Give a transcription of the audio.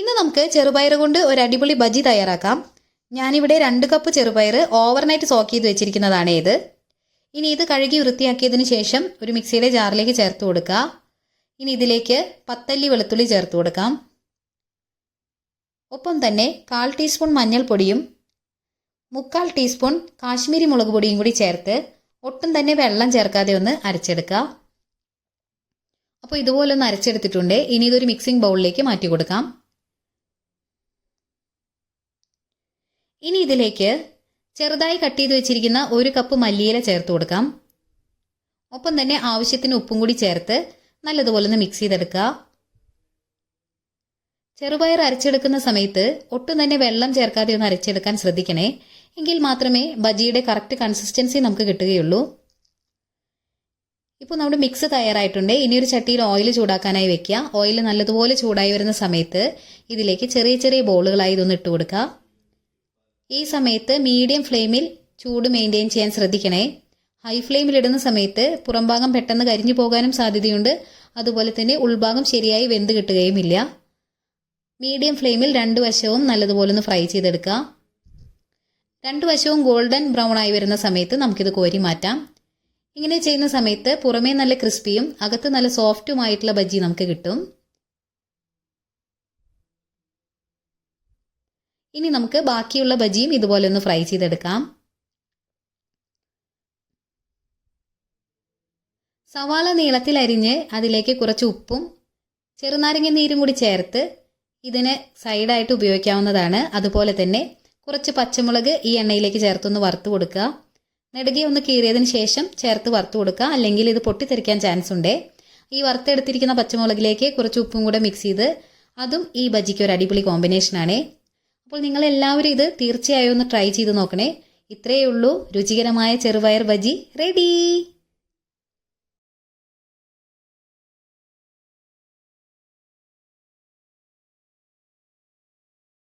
ഇന്ന് നമുക്ക് ചെറുപയർ കൊണ്ട് ഒരു അടിപൊളി ബജി തയ്യാറാക്കാം. ഞാനിവിടെ രണ്ട് കപ്പ് ചെറുപയർ ഓവർനൈറ്റ് സോക്ക് ചെയ്ത് വെച്ചിരിക്കുന്നതാണ് ഇത്. ഇനി ഇത് കഴുകി വൃത്തിയാക്കിയതിന് ശേഷം ഒരു മിക്സിയിലെ ജാറിലേക്ക് ചേർത്ത് കൊടുക്കുക. ഇനി ഇതിലേക്ക് പത്തല്ലി വെളുത്തുള്ളി ചേർത്ത് കൊടുക്കാം. ഒപ്പം തന്നെ കാൽ ടീസ്പൂൺ മഞ്ഞൾപ്പൊടിയും മുക്കാൽ ടീസ്പൂൺ കാശ്മീരി മുളക് പൊടിയും കൂടി ചേർത്ത് ഒട്ടും തന്നെ വെള്ളം ചേർക്കാതെ ഒന്ന് അരച്ചെടുക്കുക. അപ്പോൾ ഇതുപോലെ ഒന്ന് അരച്ചെടുത്തിട്ടുണ്ട്. ഇനി ഇതൊരു മിക്സിംഗ് ബൗളിലേക്ക് മാറ്റി കൊടുക്കാം. ഇനി ഇതിലേക്ക് ചെറുതായി കട്ട് ചെയ്ത് വെച്ചിരിക്കുന്ന ഒരു കപ്പ് മല്ലിയില ചേർത്ത് കൊടുക്കാം. ഒപ്പം തന്നെ ആവശ്യത്തിന് ഉപ്പും കൂടി ചേർത്ത് നല്ലതുപോലെ ഒന്ന് മിക്സ് ചെയ്തെടുക്കുക. ചെറുപയർ അരച്ചെടുക്കുന്ന സമയത്ത് ഒട്ടും തന്നെ വെള്ളം ചേർക്കാതെ ഒന്ന് അരച്ചെടുക്കാൻ ശ്രദ്ധിക്കണേ. എങ്കിൽ മാത്രമേ ബജിയുടെ കറക്റ്റ് കൺസിസ്റ്റൻസി നമുക്ക് കിട്ടുകയുള്ളൂ. ഇപ്പോൾ നമ്മുടെ മിക്സ് തയ്യാറായിട്ടുണ്ട്. ഇനി ഒരു ചട്ടിയിൽ ഓയിൽ ചൂടാക്കാനായി വെക്കുക. ഓയിൽ നല്ലതുപോലെ ചൂടായി വരുന്ന സമയത്ത് ഇതിലേക്ക് ചെറിയ ചെറിയ ബോളുകളായി ഇതൊന്ന് ഇട്ട് കൊടുക്കുക. ഈ സമയത്ത് മീഡിയം ഫ്ലെയിമിൽ ചൂട് മെയിന്റെയിൻ ചെയ്യാൻ ശ്രദ്ധിക്കണേ. ഹൈ ഫ്ലെയിമിൽ ഇടുന്ന സമയത്ത് പുറംഭാഗം പെട്ടെന്ന് കരിഞ്ഞു പോകാനും സാധ്യതയുണ്ട്. അതുപോലെ തന്നെ ഉൾഭാഗം ശരിയായി വെന്ത് കിട്ടുകയുമില്ല. മീഡിയം ഫ്ലെയിമിൽ രണ്ട് വശവും നല്ലതുപോലെ ഒന്ന് ഫ്രൈ ചെയ്തെടുക്കുക രണ്ട് വശവും ഗോൾഡൻ ബ്രൗൺ ആയി വരുന്ന സമയത്ത് നമുക്കിത് കോരി മാറ്റാം. ഇങ്ങനെ ചെയ്യുന്ന സമയത്ത് പുറമേ നല്ല ക്രിസ്പിയും അകത്ത് നല്ല സോഫ്റ്റുമായിട്ടുള്ള ബജ്ജി നമുക്ക് കിട്ടും. ഇനി നമുക്ക് ബാക്കിയുള്ള ബജിയും ഇതുപോലെ ഒന്ന് ഫ്രൈ ചെയ്തെടുക്കാം. സവാള നീളത്തിൽ അരിഞ്ഞ് അതിലേക്ക് കുറച്ച് ഉപ്പും ചെറുനാരങ്ങ നീരും കൂടി ചേർത്ത് ഇതിന് സൈഡായിട്ട് ഉപയോഗിക്കാവുന്നതാണ്. അതുപോലെ തന്നെ കുറച്ച് പച്ചമുളക് ഈ എണ്ണയിലേക്ക് ചേർത്തൊന്ന് വറുത്ത് കൊടുക്കുക. നെടുകെ ഒന്ന് കീറിയതിന് ശേഷം ചേർത്ത് വറുത്ത് കൊടുക്കുക. അല്ലെങ്കിൽ ഇത് പൊട്ടിത്തെറിക്കാൻ ചാൻസ് ഉണ്ട്. ഈ വറുത്തെടുത്തിരിക്കുന്ന പച്ചമുളകിലേക്ക് കുറച്ച് ഉപ്പും കൂടെ മിക്സ് ചെയ്ത് അതും ഈ ബജിക്ക് ഒരു അടിപൊളി കോമ്പിനേഷനാണ് അപ്പോൾ നിങ്ങൾ എല്ലാവരും ഇത് തീർച്ചയായും ഒന്ന് ട്രൈ ചെയ്ത് നോക്കണേ. ഇത്രയേ ഉള്ളൂ. രുചികരമായ ചെറുപയർ ബജി റെഡി